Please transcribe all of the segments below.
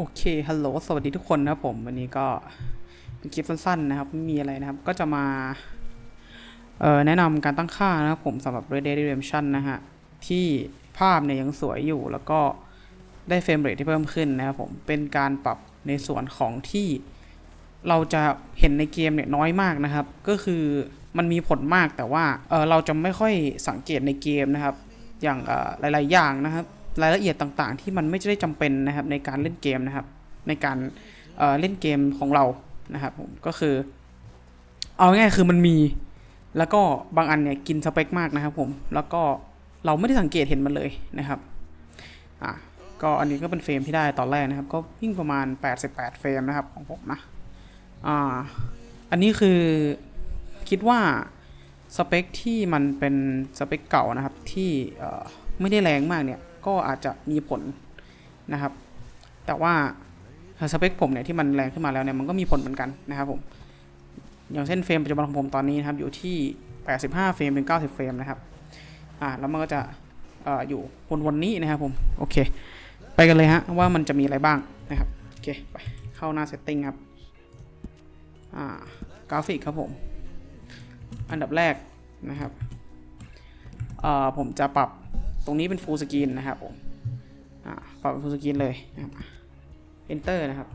โอเค ฮัลโหล สวัสดีทุกคนนะครับผม วันนี้ก็เป็นคลิปสั้นๆนะครับไม่มีอะไรนะครับ ก็จะมาแนะนำการตั้งค่านะครับผมสำหรับ Red Dead Redemption นะฮะ ที่ภาพเนี่ยยังสวยอยู่ แล้วก็ได้เฟรมเรทที่เพิ่มขึ้นนะครับผม เป็นการปรับในส่วนของที่เราจะเห็นในเกมเนี่ยน้อยมากนะครับ ก็คือมันมีผลมากแต่ว่าเเราจะไม่ค่อยสังเกตในเกมนะครับ อย่างหลาย ๆ อย่างนะครับ รายละเอียดต่างๆ ที่มันไม่ได้จำเป็นนะครับในการเล่นเกมนะครับ ในการเเล่นเกมของเรานะครับผมก็คือ เอาง่ายคือมันมี แล้วก็บางอันเนี่ยกินสเปคมากนะครับผมแล้วก็เราไม่ได้สังเกตเห็นมันเลยนะครับอะก็อันนี้ก็เป็นเฟรมที่ได้ตอนแรกนะครับ ก็วิ่งประมาณ 88 เฟรมนะครับของผมนะอ่าอันนี้คือคิดว่าสเปคที่มันเป็นสเปคเก่านะครับที่ไม่ได้แรงมากเนี่ย ก็อาจจะมีผลนะครับ แต่ว่าสเปคผมเนี่ยที่มันแรงขึ้นมาแล้วเนี่ยมันก็มีผลเหมือนกันนะครับผม อย่างเช่นเฟรมปัจจุบันของผมตอนนี้นะครับอยู่ที่ 85 เฟรมเป็น 90 เฟรมนะครับอ่าแล้วมันก็จะออยู่วนๆนี้นะครับผมโอเค ไปกันเลยฮะว่ามันจะมีอะไรบ้างนะครับโอเคไปเข้าหน้าเซตติ้งครับอ่ากราฟิกครับผม อันดับแรกนะครับเอ่อผมจะปรับ ตรงนี้เป็น full screen นะครับผมอ่าปรับเป็น full screen เลยนะครับ enter นะครับ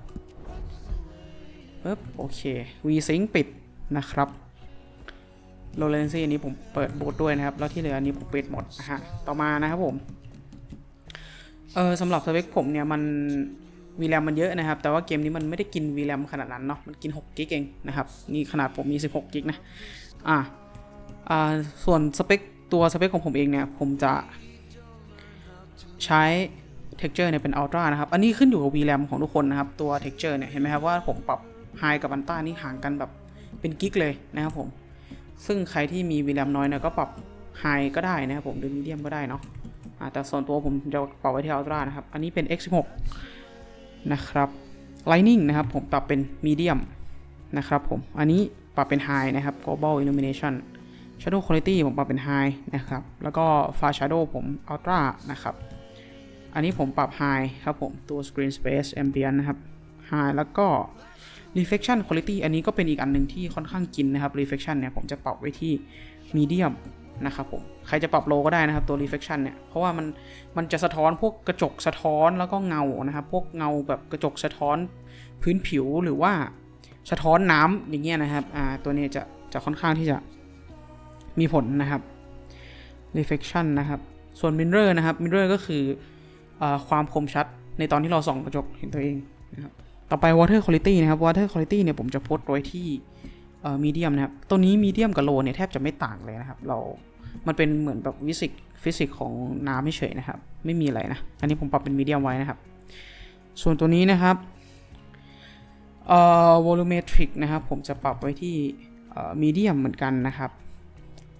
ปึ๊บโอเค vsync ปิดนะครับ low latency อันนี้ผมเปิดบูตด้วยนะครับ แล้วที่เหลืออันนี้ผมปิดหมดนะฮะต่อมานะครับผมเออสำหรับสเปคผมเนี่ยมัน VRAM มันเยอะนะครับ แต่ว่าเกมนี้มันไม่ได้กิน VRAM ขนาดนั้นเนาะมันกิน6กิกเองนะครับนี่ขนาดผมมี 16กิกนะอ่าอ่าส่วนสเปคตัวสเปคของผมเองเนี่ยผมจะ ใช้ texture เนี่ยเป็น ultra นะครับ อันนี้ขึ้นอยู่กับ VRAM ของทุกคนนะครับ ตัว texture เนี่ย เห็นไหมครับว่าผมปรับ high กับ ultra นี่ห่างกันแบบเป็นกิกเลยนะครับผม ซึ่งใครที่มี VRAM น้อยเนี่ยก็ปรับ high ก็ได้นะครับผมหรือ medium ก็ได้เนาะแต่ส่วนตัวผมจะปรับไว้ที่ ultra นะครับ อันนี้เป็น x16 นะครับ lightning นะครับผมปรับเป็น medium นะครับผม อันนี้ปรับเป็น high นะครับ global illumination shadow quality ผมปรับเป็น high นะครับ แล้วก็ far shadow ผม ultra นะครับ อันนี้ผมปรับ high ครับผม ตัว screen space ambient นะครับ high แล้วก็ reflection quality อันนี้ก็เป็นอีกอันหนึ่งที่ค่อนข้างกินนะครับ reflection เนี่ยผมจะปรับไว้ที่ medium นะครับผม ใครจะปรับ low ก็ได้นะครับตัว reflection เนี่ย เพราะว่ามัน มันจะสะท้อนพวกกระจกสะท้อนแล้วก็เงา นะครับ พวกเงาแบบกระจกสะท้อนพื้นผิวหรือว่าสะท้อนน้ำอย่างเงี้ยนะครับ อ่า ตัวนี้จะ จะค่อนข้างที่จะมีผลนะครับ reflection นะครับ ส่วน mirror นะครับ mirror ก็คือ ความคมชัดในตอนที่เราส่องกระจกเห็นตัวเองนะครับต่อไป water quality นะครับ water quality เนี่ยผมจะโพสต์ไว้ที่ medium นะครับตัวนี้ medium กับ low เนี่ยแทบจะไม่ต่างเลยนะครับ เรา มันเป็นเหมือนแบบฟิสิกฟิสิกของน้ำไม่เฉยนะครับ ไม่มีอะไรนะ อันนี้ผมปรับเป็น medium ไว้นะครับ ส่วนตัวนี้นะครับเอ่อ volumetric นะครับ ผมจะปรับไว้ที่ medium เหมือนกันนะครับ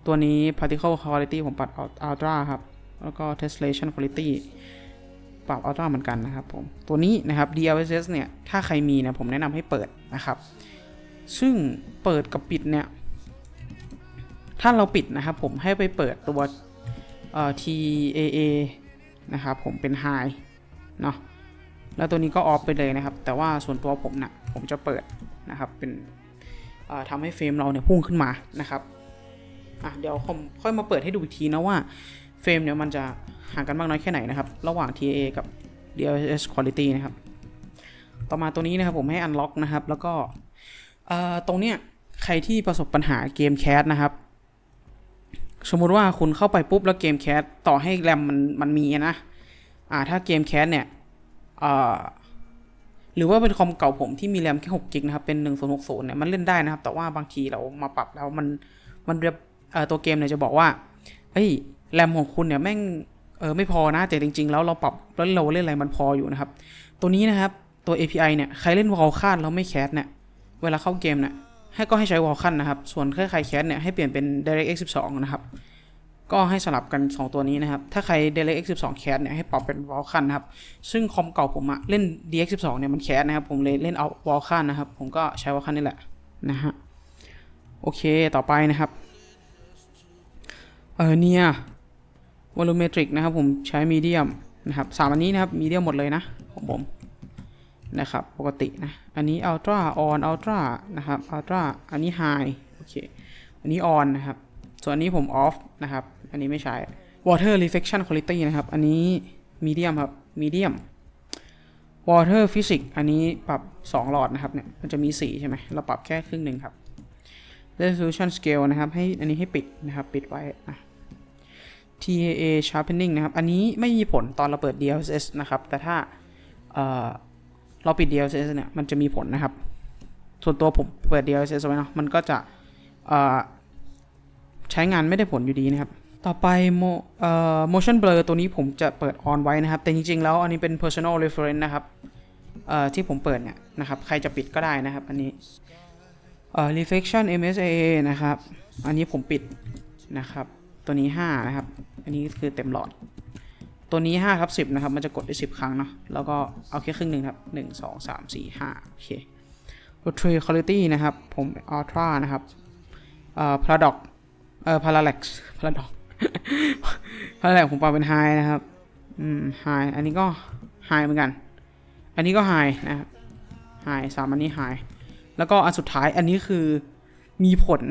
ตัวนี้ particle quality ผมปรับ ultra ครับ แล้วก็ tessellation quality ปรับ ultra เหมือนกันนะครับผม ตัวนี้นะครับ DLSS เนี่ย ถ้าใครมีนี่ยผมแนะนำให้เปิดนะครับ ซึ่งเปิดกับปิดเนี่ย ถ้าเราปิดนะครับผมให้ไปเปิดตัวเอ่อ TAA นะครับผมเป็น High เนาะแล้วตัวนี้ก็ออฟไปเลยนะครับ แต่ว่าส่วนตัวผมนะ่ะผมจะเปิดนะครับ เป็นทำให้เฟรมเราเนี่ยพุ่งขึ้นมานะครับอะเดี๋ยวผมค่อยมาเปิดให้ดูอีกทีนะว่า เฟรมเนี่ยมันจะห่างกันมากน้อยแค่ไหนนะครับ ระหว่าง TAA กับ DLSS Quality นะครับ ต่อมาตัวนี้นะครับผมให้ unlock นะครับ แล้วก็ตรงเนี้ยใครที่ประสบปัญหาเกมแคสนะครับ สมมุติว่าคุณเข้าไปปุ๊บแล้วเกมแคสต่อให้แรมมันมันมีนะอ่าถ้าเกมแคสเนี่ยหรือว่าเป็นคอมเก่าผมที่มีแรมแค่6กิกนะครับ เป็น 1060เนี่ยมันเล่นได้นะครับ แต่ว่าบางทีเรามาปรับแล้วมันมันเรียบตัวเกมเนี่ยจะบอกว่าเฮ้ย แรมของคุณเนี่ยแม่งเออไม่พอนะ แต่จริง ๆ แล้วเราปรับแล้วเราเล่นอะไรมันพออยู่นะครับ ตัวนี้นะครับตัว API เนี่ยใครเล่นวอลคาดแล้วไม่แคสเนี่ยเวลาเข้าเกมเนี่ยให้ก็ให้ใช้วอลคันนะครับ ส่วนถ้าใครแคสเนี่ยให้เปลี่ยนเป็น DirectX 12 นะครับ ก็ให้สลับกัน 2 ตัวนี้นะครับ ถ้าใคร DirectX 12 แคสเนี่ยให้ปรับเป็นวอลคันนะครับ ซึ่งคอมเก่าผมอะเล่น DX 12เนี่ยมันแคสนะครับ ผมเลยเล่นเอาวอลคันนะครับ ผมก็ใช้วอลคันนี่แหละนะฮะ โอเค ต่อไปนะครับ เออเนี่ย วอลูเมตริกนะครับผมใช้มีเดียมนะครับสามอันนี้นะครับมีเดียมหมดเลยนะของผมนะครับปกตินะ อันนี้ ultra on ultra นะครับ ultra อันนี้ high โอเคอันนี้ on นนะครับ ส่วนอันนี้ผม off นะครับ อันนี้ไม่ใช้ water reflection quality นะครับ อันนี้ medium ครับ medium water physics อันนี้ปรับ 2 หลอดนะครับเนี่ยมันจะมี 4 ใช่ไหมเราปรับแค่ครึ่งหนึ่งครับ resolution scale นะครับให้อันนี้ให้ปิดนะครับ ปิดไว้นะ TAA sharpening นะครับ อันนี้ไม่มีผลตอนเราเปิด DLSS นะครับ แต่ถ้าเเราปิด DLSS เนี่ย มันจะมีผลนะครับ ส่วนตัวผมเปิด DLSS ไว้เนาะ มันก็จะใช้งานไม่ได้ผลอยู่ดีนะครับ ต่อไป Mo, อ motion blur ตัวนี้ผมจะเปิด on ไว้นะครับ แต่จริงๆ แล้วอันนี้เป็น personal reference นะครับที่ผมเปิดเนี่ยนะครับ ใครจะปิดก็ได้นะครับ อันนี้ reflection MSAA นะครับ อันนี้ผมปิดนะครับ ตัวนี้ 5 นะครับ อันนี้คือเต็มหลอด ตัวนี้5ครับ10 นะครับ มันจะกดได้ 10 ครั้งเนาะ แล้วก็เอาแค่ครึ่งหนึ่งครับ 1 2 3 4 5 โอเค Portrait Quality นะครับ ผม Ultra นะครับ เอ่อ Paradox เอ่อ Parallax Paradox Parallax ผมปรับเป็น High นะครับ อืม High อันนี้ก็ High เหมือนกัน อันนี้ก็ High นะครับ High สามอันนี้ High แล้วก็อันสุดท้ายอันนี้คือมีผล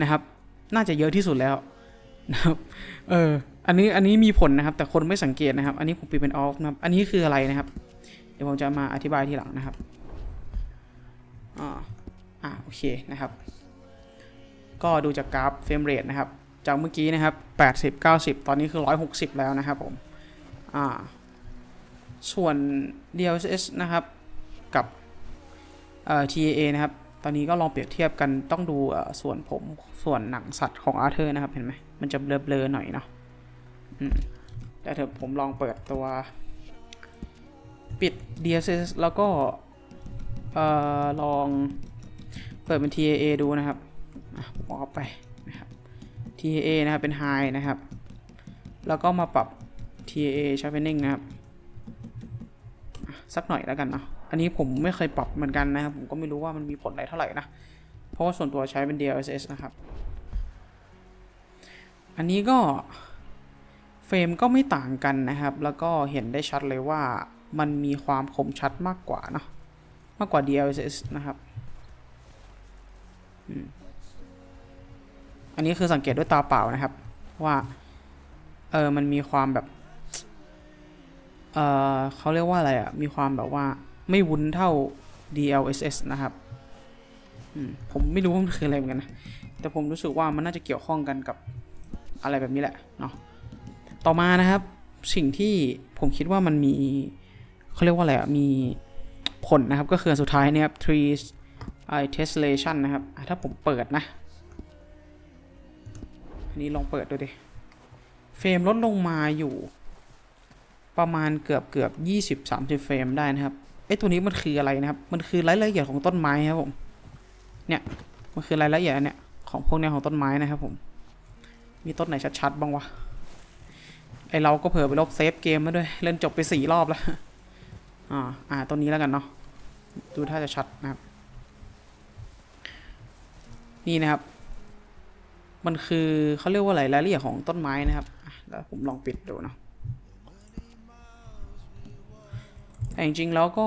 นะครับ น่าจะเยอะที่สุดแล้ว นะครับ เออ อันนี้ อันนี้มีผลนะครับ แต่คนไม่สังเกตนะครับ อันนี้ผมปิดเป็น off นะครับ อันนี้คืออะไรนะครับ เดี๋ยวผมจะมาอธิบายทีหลังนะครับ อ่า อ่า โอเคนะครับ ก็ดูจากกราฟเฟรมเรทนะครับ จากเมื่อกี้นะครับ 80 90 ตอนนี้คือ 160 แล้วนะครับผม อ่า ส่วน DLSS นะครับ กับ เอ่อ TAA นะครับ ตอนนี้ก็ลองเปรียบเทียบกันต้องดูส่วนผมส่วนหนังสัตว์ของอาร์เธอร์นะครับเห็นไหมมันจะเบลอๆหน่อยเนาะแต่เถอะผมลองเปิดตัวปิด DSS แล้วก็ลองเปิดเป็น TAA ดูนะครับอะผมออกไปนะครับ TAA นะครับเป็น High นะครับ แล้วก็มาปรับ TAA sharpening นะครับ สักหน่อยแล้วกันเนาะ อันนี้ผมไม่เคยปรับเหมือนกันนะครับ ผมก็ไม่รู้ว่ามันมีผลอะไรเท่าไหร่นะ เพราะว่าส่วนตัวใช้เป็น DLSS นะครับ อันนี้ก็เฟรมก็ไม่ต่างกันนะครับ แล้วก็เห็นได้ชัดเลยว่ามันมีความคมชัดมากกว่าเนาะมากกว่า DLSS นะครับอันนี้คือสังเกตด้วยตาเปล่านะครับ ว่า เออมันมีความแบบ เออเขาเรียกว่าอะไรอะ่ะ มีความแบบว่า ไม่วุ้นเท่า DLSS นะครับผมไม่รู้ว่ามันคืออะไรเหมือนกันนะ แต่ผมรู้สึกว่ามันน่าจะเกี่ยวข้องกันกับอะไรแบบนี้แหละเนาะ ต่อมานะครับสิ่งที่ผมคิดว่ามันมีเขาเรียกว่าอะไรอะมีผลนะครับ ก็คือสุดท้ายเนี่ยครับ tree eye tessellation นะครับ ถ้าผมเปิดนะ อันนี้ลองเปิดดูดิ เฟรมลดลงมาอยู่ ประมาณเกือบเกือบยี่สิบสามสิบเฟรมได้นะครับ อ้ตัวนี้มันคืออะไรนะครับ มันคือรายละเอียดของต้นไม้ครับผม เนี่ย มันคือรายละเอียดเนี่ยของพวกเนี้ยของต้นไม้นะครับผม มีต้นไหนชัดๆบ้างวะ ไอเราก็เผลอไปลบเซฟเกมมาด้วย เล่นจบไปสี่รอบแล้ว อ่า อ่าต้นนี้แล้วกันเนาะ ดูถ้าจะชัดนะครับ นี่นะครับ มันคือเขาเรียกว่าอะไรรายละเอียดของต้นไม้นะครับแล้วผมลองปิดดูเนาะ แต่จริงๆแล้วก็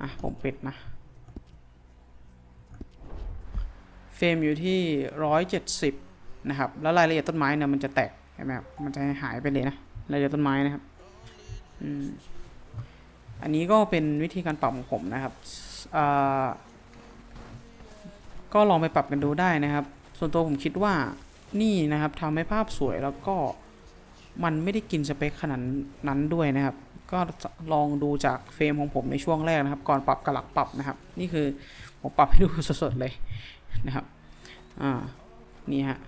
อะ ผมปิดนะ เฟรมอยู่ที่ร้อยเจ็ดสิบนะครับ แล้วรายละเอียดต้นไม้เนี่ยมันจะแตกใช่ไหมครับมันจะหายไปเลยนะ รายละเอียดต้นไม้นะครับ อืม อันนี้ก็เป็นวิธีการปรับของผมนะครับอ่าก็ลองไปปรับกันดูได้นะครับ ส่วนตัวผมคิดว่านี่นะครับทำให้ภาพสวยแล้วก็ มันไม่ได้กินสเปคขนาดนั้นด้วยนะครับ ก็ลองดูจากเฟรมของผมในช่วงแรกนะครับ ก่อนปรับกับหลังปรับนะครับ นี่คือผมปรับให้ดูสดๆเลยนะครับอ่านี่ฮะ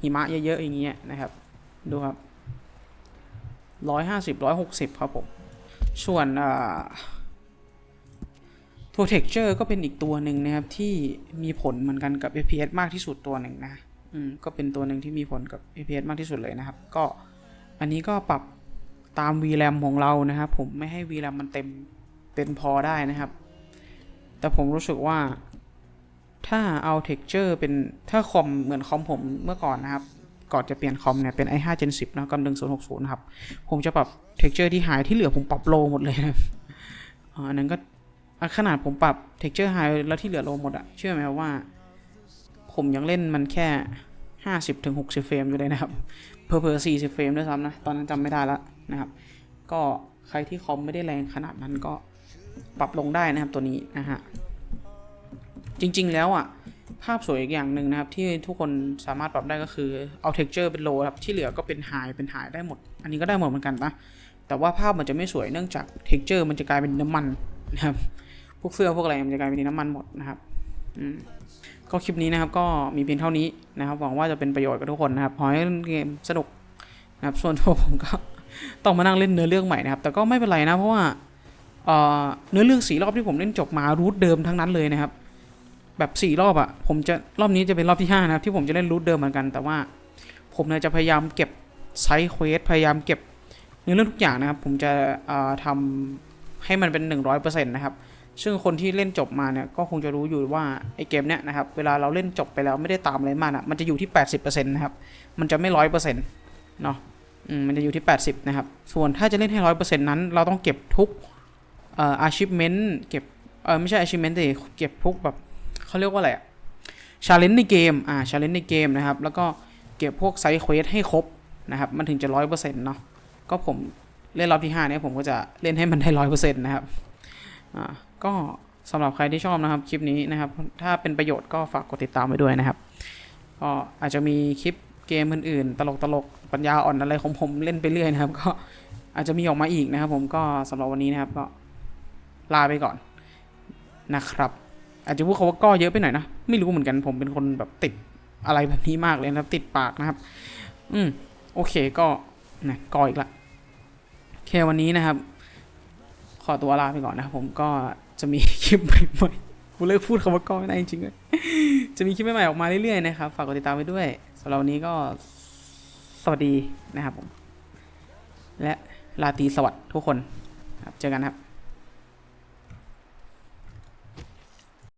หิมะเยอะๆอย่างเงี้ยนะครับ ดูครับร้อยห้าสิบร้อยหกสิบครับผม ส่วนอ่าตัว texture ก็เป็นอีกตัวหนึ่งนะครับ ที่มีผลเหมือนกันกับ FPS มากที่สุดตัวหนึ่งนะ อืม ก็เป็นตัวหนึ่งที่มีผลกับ FPS มากที่สุดเลยนะครับ ก็ อันนี้ก็ปรับตาม VRAM ของเรานะครับ ผมไม่ให้ VRAM มันเต็มเป็นพอได้นะครับ แต่ผมรู้สึกว่าถ้าเอา texture เป็นถ้าคอมเหมือนคอมผมเมื่อก่อนนะครับ ก่อนจะเปลี่ยนคอมเนี่ยเป็น i5 Gen 10 นะกับ1060 นะครับ ผมจะปรับ texture ที่ high ที่เหลือผมปรับ low หมดเลยนะอันนั้นก็ขนาดผมปรับ texture high แล้วที่เหลือ low หมดอะเชื่อไหมว่า ผมยังเล่นมันแค่ 50-60 เฟรมอยู่เลยนะครับ เพอเพอ40เฟรมด้วยซ้ำนะ ตอนนั้นจำไม่ได้แล้วนะครับ ก็ใครที่คอมไม่ได้แรงขนาดนั้นก็ปรับลงได้นะครับตัวนี้นะฮะ จริงๆแล้วอะ ภาพสวยอีกอย่างหนึ่งนะครับ ที่ทุกคนสามารถปรับได้ก็คือเอา texture เป็น low ครับที่เหลือก็เป็น high เป็น high ได้หมด อันนี้ก็ได้หมดเหมือนกันนะแต่ว่าภาพมันจะไม่สวยเนื่องจาก texture มันจะกลายเป็นน้ำมันนะครับ พวกเสื้อพวกอะไรมันจะกลายเป็นน้ำมันหมดนะครับ อืม ก็คลิปนี้นะครับก็มีเพียงเท่านี้นะครับหวังว่าจะเป็นประโยชน์กับทุกคนนะครับขอให้เล่นเกมสนุกนะครับส่วนตัวผมก็ต้องมานั่งเล่นเนื้อเรื่องใหม่นะครับ แต่ก็ไม่เป็นไรนะเพราะว่าเนื้อเรื่องสี่รอบที่ผมเล่นจบมารูทเดิมทั้งนั้นเลยนะครับ แบบสี่รอบอะ่ะผมจะรอบนี้จะเป็นรอบที่ห้านะครับ ที่ผมจะเล่นรูทเดิมเหมือนกันแต่ว่า ผมเนี่ยจะพยายามเก็บไซด์เควสพยายามเก็บเนื้อเรื่องทุกอย่างนะครับ ผมจะเอ่อทำให้มันเป็นหนึ่งร้อยเปอร์เซ็นต์นะครับ ซึ่งคนที่เล่นจบมาเนี่ยก็คงจะรู้อยู่ว่าไอเกมเนี้ยนะครับเวลาเราเล่นจบไปแล้วไม่ได้ตามอะไรมากอะมันจะอยู่ที่ 80%นะครับมันจะไม่ร้อยเปอร์เซ็นต์เนาะอืมมันจะอยู่ที่ 80 นะครับ ส่วนถ้าจะเล่นให้ร้อยเปอร์เซ็นต์นั้น เราต้องเก็บทุกเอ่อ achievement เก็บเออไม่ใช่ achievement แต่เก็บทุกแบบเขาเรียกว่าอะไรอะ challenge ในเกมอ่า challenge ในเกมนะครับ แล้วก็เก็บพวก side quest ให้ครบนะครับ มันถึงจะร้อยเปอร์เซ็นต์เนาะก็ผมเล่นรอบที่ห้าเนี่ยผมก็จะเล่นให้มันได้ร้อยเปอร์เซ็นต์นะครับอ่า ก็สำหรับใครที่ชอบนะครับคลิปนี้นะครับ ถ้าเป็นประโยชน์ก็ฝากกดติดตามไว้ด้วยนะครับก็อาจจะมีคลิปเกมอื่นๆ ตลกตลกๆปัญญาอ่อนอะไรของผมเล่นไปเรื่อยนะครับ ก็อาจจะมีออกมาอีกนะครับ ผมก็สำหรับวันนี้นะครับก็ลาไปก่อนนะครับ อาจจะพูดคำว่าก็เยอะไปหน่อยนะ ไม่รู้เหมือนกันผมเป็นคนแบบติดอะไรแบบนี้มากเลยนะครับ ติดปากนะครับ อืมโอเคก็นะก็อีกละโอเควันนี้นะครับ ขอตัวลาไปก่อนนะครับผมก็ จะมีคลิปใหม่ๆกูเลิกพูดคำว่าก้อนไม่ได้จริงๆเลยจะมีคลิปใหม่ๆออกมาเรื่อยๆนะครับ ฝากกดติดตามไว้ด้วยสำหรับวันนี้ก็สวัสดีนะครับผม และลาตรีสวัสดิ์ทุกคนครับเจอกันครับ